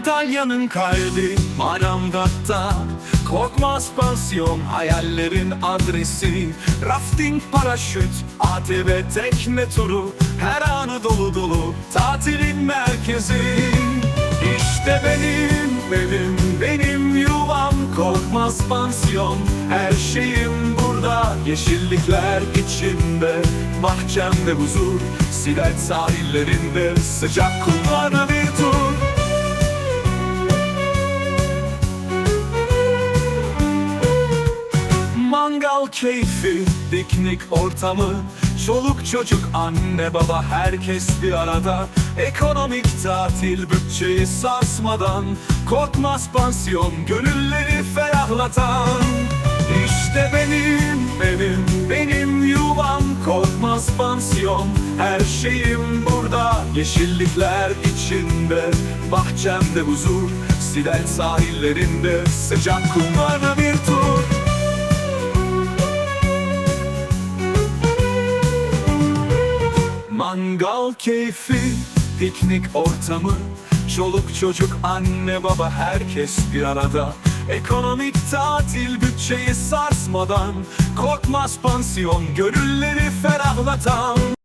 Antalya'nın kalbi Manavgat'ta Korkmaz pansiyon hayallerin adresi. Rafting paraşüt ATV tekne turu. Her anı dolu dolu tatilin merkezi. İşte benim evim benim yuvam. Korkmaz pansiyon her şeyim burada. Yeşillikler içinde bahçemde huzur. Silet sahillerinde sıcak kumlarla Keyfi, piknik ortamı. Çoluk çocuk, anne baba herkes bir arada. Ekonomik tatil bütçeyi sarsmadan. Korkmaz pansiyon, gönülleri ferahlatan. İşte benim evim, benim yuvam. Korkmaz pansiyon, her şeyim burada. Yeşillikler içinde, bahçemde huzur. Sidel sahillerinde sıcak kumlarla bir tur Mangal keyfi, piknik ortamı. Çoluk çocuk, anne baba herkes bir arada. Ekonomik tatil bütçeyi sarsmadan Korkmaz pansiyon, gönülleri ferahlatan